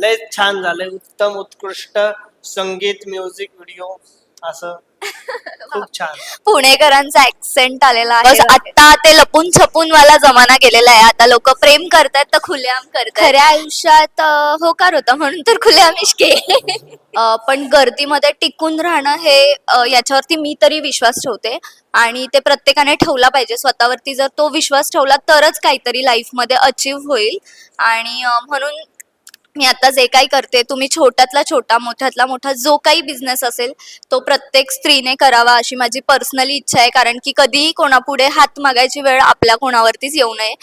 लय छान झालंय. उत्तम उत्कृष्ट संगीत म्युझिक व्हिडिओ असं. खूप छान. पुणेकरांचा ऍक्सेंट आलेला आहे. आता ते लपून छपून वाला जमाना गेलेला आहे. आता लोक प्रेम करतात तर खुलेआम करतात. खऱ्या आयुष्यात अं, होकार होता म्हणून तर खुलेआम इश्के अं, पण गर्दीमध्ये टिकून राहणं हे अं, याच्यावरती मी तरी विश्वास ठेवते. आणि ते प्रत्येकाने ठेवला पाहिजे. स्वतःवरती जर तो विश्वास ठेवला तरच काहीतरी लाईफमध्ये अचीव होईल. आणि अं, म्हणून मी आता जे काही करते तुम्ही छोट्यातला छोटा मोठ्यातला मोठा जो काही बिझनेस असेल तो प्रत्येक स्त्रीने करावा अशी माझी पर्सनली इच्छा आहे. कारण की कधीही कोणापुढे हात मागायची वेळ आपल्या कोणावरतीच येऊ नये.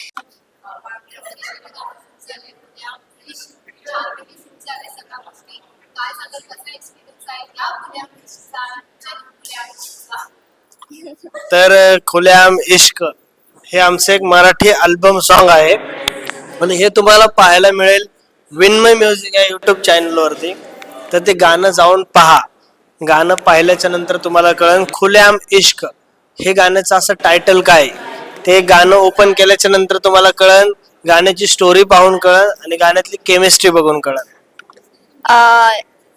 तर खुल्याम खुलेआम इश्क हे आमचं एक मराठी अल्बम सॉन्ग आहे. आणि हे तुम्हाला पाहायला मिळेल. विन्मय म्युझिक या युट्यूब चॅनलवरती तर ते गाणं जाऊन पहा. गाणं पाहिल्याच्या नंतर तुम्हाला कळेल खुलेआम इश्क. हे गाण्याचं असं टायटल काय? ते गाणं ओपन केल्याच्यानंतर तुम्हाला कळेल गाण्याची स्टोरी पाहून कळेल आणि गाण्यातली केमिस्ट्री बघून कळन.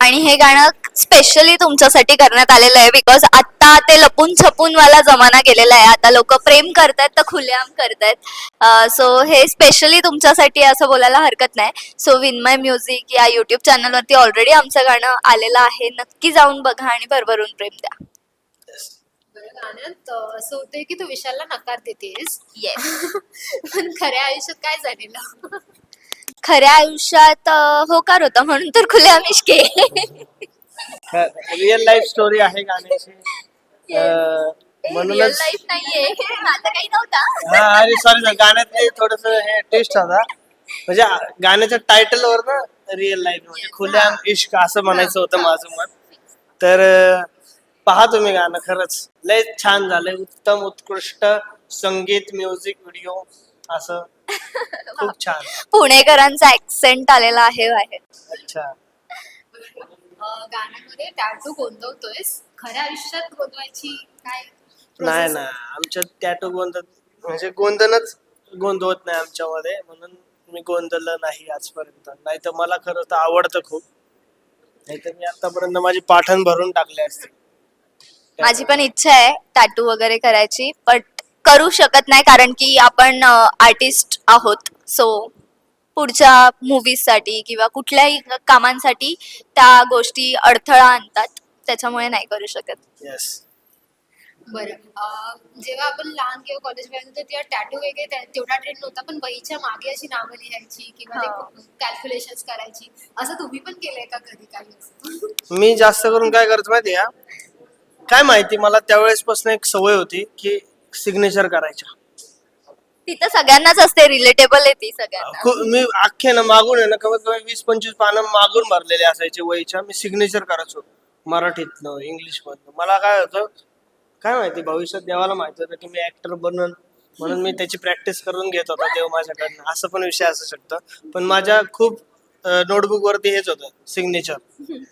आणि हे गाणं स्पेशली तुमच्यासाठी करण्यात आलेलं आहे बिकॉज आता ते लपून छपून वाला जमाना गेलेला आहे. आता लोक प्रेम करतात तर खुलेआम करतात सो हे स्पेशली तुमच्यासाठी असं बोलायला हरकत नाही. सो विन्मय म्युझिक या युट्यूब चॅनलवरती ऑलरेडी आमचं गाणं आलेलं आहे. नक्की जाऊन बघा आणि भरभरून प्रेम द्या. गाण्यात असं होतंय की तू विशालला नकार देतेस. येस पण खऱ्या आयुष्यात काय झालेलं? खऱ्या आयुष्यात अं, होकार होता म्हणून तर खुलेआम इश्के रिअल लाईफ स्टोरी आहे गाण्याची. अं, रिअल म्हणूनच लाईफ नाहीये. माझा काही नव्हता. हा अरे सॉरी गाण्यातले थोडस हे टेस्ट होता. म्हणजे आ- गाण्याच्या टायटल वर ना रिअल लाईफ म्हणजे खुल्याम इश्क असं म्हणायचं होतं माझं मत. तर अं, पहा तुम्ही गाणं खरंच. लय छान झालंय. उत्तम उत्कृष्ट संगीत म्युझिक व्हिडिओ असं. खूप छान. पुणेकरांचा ऍक्सेंट आलेला आहे बाहेर. अच्छा. अं, गाण्यामध्ये टॅटू गोंदवतोयस खऱ्या आयुष्यात गोंदवायची काय नाही ना आमच्या टॅटू गोंधळ म्हणजे गोंधनच गोंधवत नाही आमच्यामध्ये. म्हणून मी गोंधळलं नाही आजपर्यंत. नाही तर मला खरं तर आवडतं खूप. नाही तर मी आतापर्यंत माझी पाठण भरून टाकले असते. माझी पण इच्छा आहे टॅटू वगैरे करायची. बट करू शकत नाही कारण की आपण आर्टिस्ट आहोत. सो पुढच्या movies साठी किंवा कुठल्याही कामांसाठी त्या गोष्टी अडथळा आणतात. त्याच्यामुळे नाही करू शकत. येस बरं. जेव्हा आपण लहान किंवा कॉलेज होतो तेव्हा टॅटू वगैरे तेवढा ट्रेंड नव्हता पण वहीच्या मागे अशी नावं लिहायची किंवा हो. कॅल्क्युलेशन करायची. असं तुम्ही पण केलंय का कधी काही मी जास्त करून काय करतो माहिती का? काय माहिती मला त्यावेळेस पासून एक सवय होती की सिग्नेचर करायच्या. तिथं सगळ्यांनाच असते रिलेटेबल आहे ती सगळ्यांना. मी अख्खे ना मागून आहे ना कमीत कमी वीस पंचवीस पानं मागून भरलेले असायचे वहीच्या. मी सिग्नेचर करायचो मराठीतनं इंग्लिश मधनं मला काय होतं काय माहिती भविष्यात देवाला माहिती होतं की मी ऍक्टर बनन म्हणून मी त्याची प्रॅक्टिस करून घेत होता देव माझ्याकडनं. असं पण विषय असू शकतं. पण माझ्या खूप नोटबुक वरती हेच होतं सिग्नेचर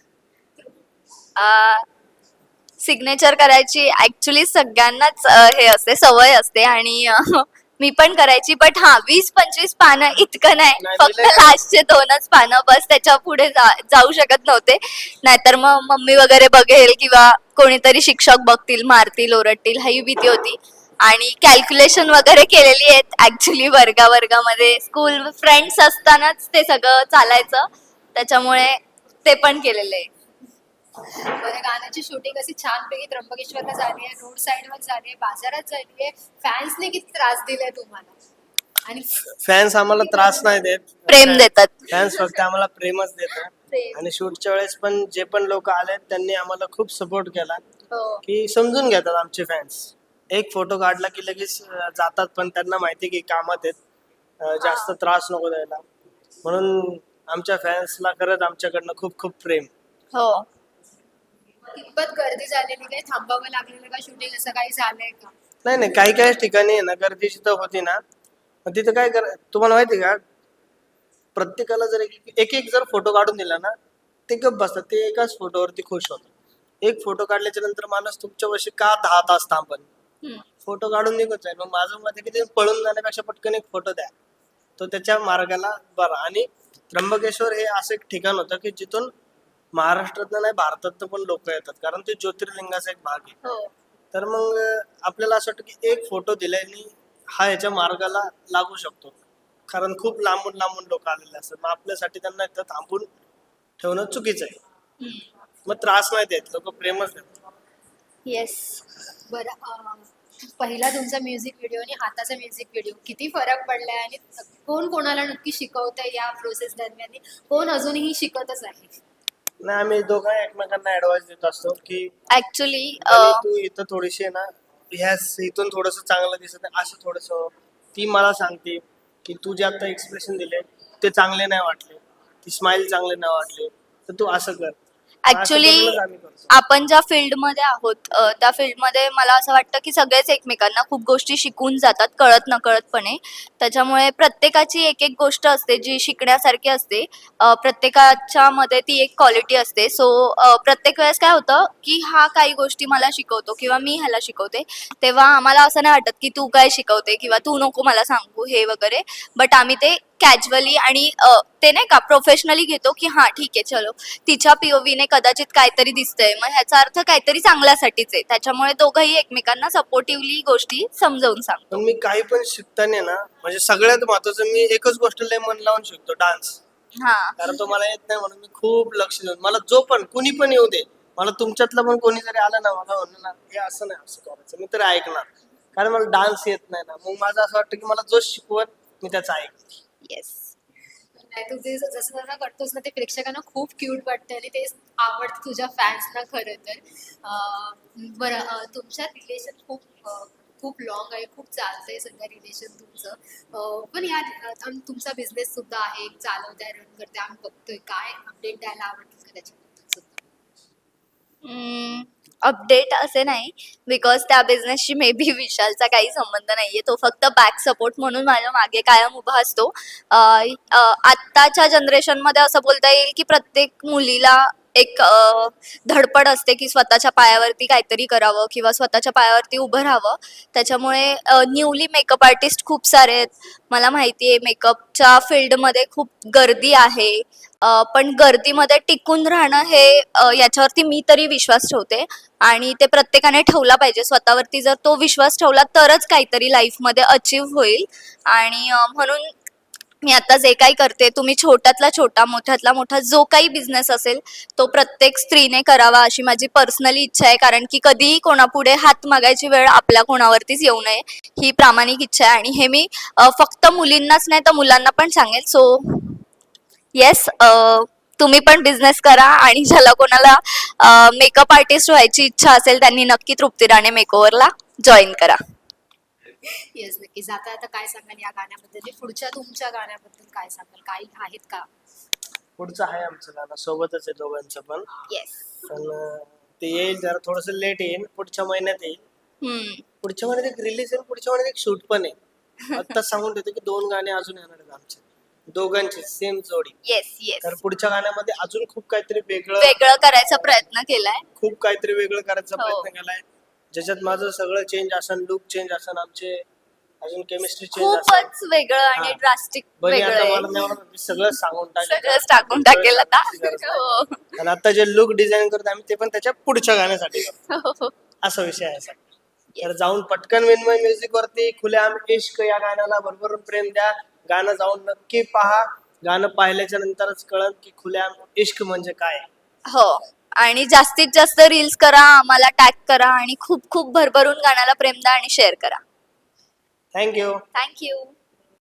सिग्नेचर करायची ऍक्च्युली सगळ्यांनाच हे असते सवय असते आणि मी पण करायची. बट हा वीस पंचवीस पानं इतकं नाही. फक्त. लास्टचे दोनच पानं बस त्याच्या पुढे जा- जाऊ शकत नव्हते. नाहीतर मग मम्मी वगैरे बघेल किंवा कोणीतरी शिक्षक बघतील मारतील ओरडतील ही भीती होती. आणि कॅल्क्युलेशन वगैरे केलेली आहेत ऍक्च्युली वर्गा वर्गामध्ये स्कूल फ्रेंड्स असतानाच ते सगळं चालायचं. त्याच्यामुळे ते पण केलेलं आहे. बरं गाण्याची शूटिंग अशी छानपैकी त्र्यंबकेश्वरला झाली आहे रोड साईडवर झाली आहे बाजारात झाली आहे. फॅन्सने किती त्रास दिलाय तुम्हाला? आणि फॅन्स आम्हाला त्रास नाही देत. प्रेम देतात. फॅन्स फक्त आम्हाला प्रेमच देतात. प्रेम. आणि शूटच्या वेळेस पण जे पण लोक आले त्यांनी आम्हाला खूप सपोर्ट केला. हो. की समजून घेतात आमचे फॅन्स एक फोटो काढला की लगेच अं, जातात पण त्यांना माहिती की कामात आहेत. अं, जास्त त्रास नको द्यायला. म्हणून आमच्या फॅन्सला खरंच आमच्याकडनं खूप खूप प्रेम. हो. कितपत गर्दी झालेली काही थांबावं लागलेलं का? शूटिंग असं काही झालंय का? नाही नाही काही काही ठिकाणी आहे ना गर्दीची तर होती ना. मग तिथं काय कर तुम्हाला माहिती का? प्रत्येकाला जर एक एक एक जर फोटो काढून दिला ना ते गप बसतात. ते एकाच फोटोवरती खुश होतात. एक फोटो काढल्याच्या नंतर माणूस तुमच्या वर्षी का दहा तास थांबन? हम्म. फोटो काढून निघून जाईल. मग माझं मत आहे की ते पळून जाण्यापेक्षा पटकन एक फोटो द्या. तो त्याच्या मार्गाला बरा. आणि त्र्यंबकेश्वर हे असं एक ठिकाण होतं की जिथून महाराष्ट्रातनं नाही भारतातनं पण लोक येतात. कारण ते ज्योतिर्लिंगाचा एक भाग आहे. हो. तर मग आपल्याला असं वाटतं की एक फोटो दिल्याने हा याच्या मार्गाला लागू शकतो. कारण खूप लांबून लांबून लोक आलेले असतात. मग आपल्यासाठी त्यांना इथं थांबून ठेवणं चुकीचं आहे. मग त्रास नाही देत लोक प्रेमच देतात. येस बरं अं, पहिला तुमचा म्युझिक व्हिडिओ आणि आताचा म्युझिक व्हिडिओ किती फरक पडलाय आणि कोण कोणाला नक्की शिकवतंय या प्रोसेस दरम्यान? कोण अजूनही शिकतच आहे? नाही आम्ही दोघं एकमेकांना ऍडवाइस देत असतो की ऍक्च्युली तू इथं थोडीशी आहे ना ह्या इथून थोडस चांगलं दिसत आहे असं थोडस. ती मला सांगते की तू जे आता एक्सप्रेशन दिले ते चांगले नाही वाटले ती स्माइल चांगले नाही वाटले तर तू असं कर. ऍक्च्युली. आपण ज्या फील्डमध्ये आहोत अ, त्या फील्डमध्ये मला असं वाटतं की सगळेच एकमेकांना खूप गोष्टी शिकून जातात कळत नकळतपणे. त्याच्यामुळे प्रत्येकाची एक एक गोष्ट असते जी शिकण्यासारखी असते. अ, प्रत्येकाच्या मध्ये ती एक क्वालिटी असते. सो प्रत्येक वेळेस काय होतं की हा काही गोष्टी मला शिकवतो किंवा मी ह्याला शिकवते तेव्हा आम्हाला असं नाही वाटत की तू काय शिकवते किंवा तू नको मला सांगू हे वगैरे. बट आम्ही ते कॅज्युअली आणि ते नाही का प्रोफेशनली घेतो की हां ठीक आहे चलो. तिच्या पीओव्हीने कदाचित काहीतरी दिसतंय. मग ह्याचा अर्थ काहीतरी चांगल्यासाठीच आहे. त्याच्यामुळे दोघंही एकमेकांना सपोर्टिव्हली गोष्टी समजावून सांगतो. पण मी काही पण शिकताना ना म्हणजे सगळ्यात महत्वाचं मी एकच गोष्ट लय मन लावून शिकतो डान्स हा. कारण तो मला येत नाही म्हणून मी खूप लक्ष देऊन मला जो पण कुणी पण येऊ दे. मला तुमच्यातलं पण कोणी जरी आलं ना मला म्हणलं ना हे असं नाही असं करायचं. मी तरी ऐकणार. कारण मला डान्स येत नाही ना. मग माझं असं वाटतं की मला जो शिकवत मी त्याचं ऐक येस नाही तू ते जसं जसं करतोस ना ते प्रेक्षकांना खूप क्यूट वाटतं आणि ते आवडतं तुझ्या फॅन्सना खरं तर. बरं तुमच्या रिलेशन खूप खूप लॉंग आहे खूप चालतंय सध्या रिलेशन तुमचं. पण या तुमचा बिझनेस सुद्धा आहे चालवताय रन करते आम्ही बघतोय. काय अपडेट द्यायला आवडतील का त्याच्याबद्दल सुद्धा? अपडेट असे नाही बिकॉज त्या बिझनेसशी मे बी विशालचा काही संबंध नाहीये. तो फक्त बॅक सपोर्ट म्हणून माझ्या मागे कायम उभा असतो. आत्ताच्या जनरेशनमध्ये असं बोलता येईल की प्रत्येक मुलीला एक धडपड असते की स्वतःच्या पायावरती काहीतरी करावं किंवा स्वतःच्या पायावरती उभं राहावं. त्याच्यामुळे न्यूली मेकअप आर्टिस्ट खूप सारे आहेत. मला माहिती आहे मेकअपच्या फील्डमध्ये खूप गर्दी आहे. पण गर्दीमध्ये टिकून राहणं हे याच्यावरती मी तरी विश्वास ठेवते. आणि ते प्रत्येकाने ठेवला पाहिजे. स्वतःवरती जर तो विश्वास ठेवला तरच काहीतरी लाईफमध्ये अचीव होईल. आणि म्हणून मी आता जे काही करते तुम्ही छोट्यातला छोटा मोठ्यातला मोठा जो काही बिझनेस असेल तो प्रत्येक स्त्रीने करावा अशी माझी पर्सनली इच्छा आहे. कारण की कधीही कोणापुढे हात मागायची वेळ आपल्या कोणावरतीच येऊ नये ही प्रामाणिक इच्छा आहे. आणि हे मी फक्त मुलींनाच नाही तर मुलांना पण सांगेल. सो येस तुम्ही पण बिझनेस करा आणि ज्याला कोणाला मेकअप आर्टिस्ट व्हायची इच्छा असेल त्यांनी नक्की तृप्ती राणे मेकओव्हरला जॉईन करा. येस नक्की जाता आता काय सांगाल या गाण्याबद्दल? आणि पुढच्या तुमच्या गाण्याबद्दल काय सांगाल? काही आहेत का? पुढचं आहे आमचं गाणं. सोबतच आहे दोघांचं पण. येस पण ते येईल जरा थोडस लेट येईल पुढच्या महिन्यात येईल. पुढच्या महिन्यात एक रिलीज आहे पुढच्या महिन्यात एक शूट पण आहे आता सांगून देतो की दोन गाणे अजून येणार आहेत आमचे. दोघांचे सेम जोडी. येस येस तर पुढच्या गाण्यामध्ये अजून खूप काहीतरी वेगळं वेगळं करायचा प्रयत्न केलाय. खूप काहीतरी वेगळं करायचा हो. प्रयत्न केलाय. ज्याच्यात माझं सगळं चेंज असन लुक चेंज असन आमचे अजून केमिस्ट्री चेंज असन. खूपच वेगळं आणि हा. ड्रास्टिक बरी वेगळं आता आहे. मला नाही वाटत मी सगळं सांगून टाकेल. सगळंच टाकून टाकेल आता. हो. आणि आता जे लुक डिझाईन करतो आम्ही ते पण त्याच्या पुढच्या गाण्यासाठी करतो हो, हो. असा विषय आहे सर तर जाऊन पटकन विन्मय म्युझिक वरती खुलेआम इश्क या गाण्याला भरभरून प्रेम द्या. गाणं जाऊन नक्की पहा. गाणं पाहिल्याच्या नंतरच कळत की खुलेआम इश्क म्हणजे काय. हो. आणि जास्तीत जास्त रील्स करा आम्हाला टॅग करा आणि खूप खूप भरभरून गाण्याला प्रेम द्या आणि शेअर करा. Thank you thank you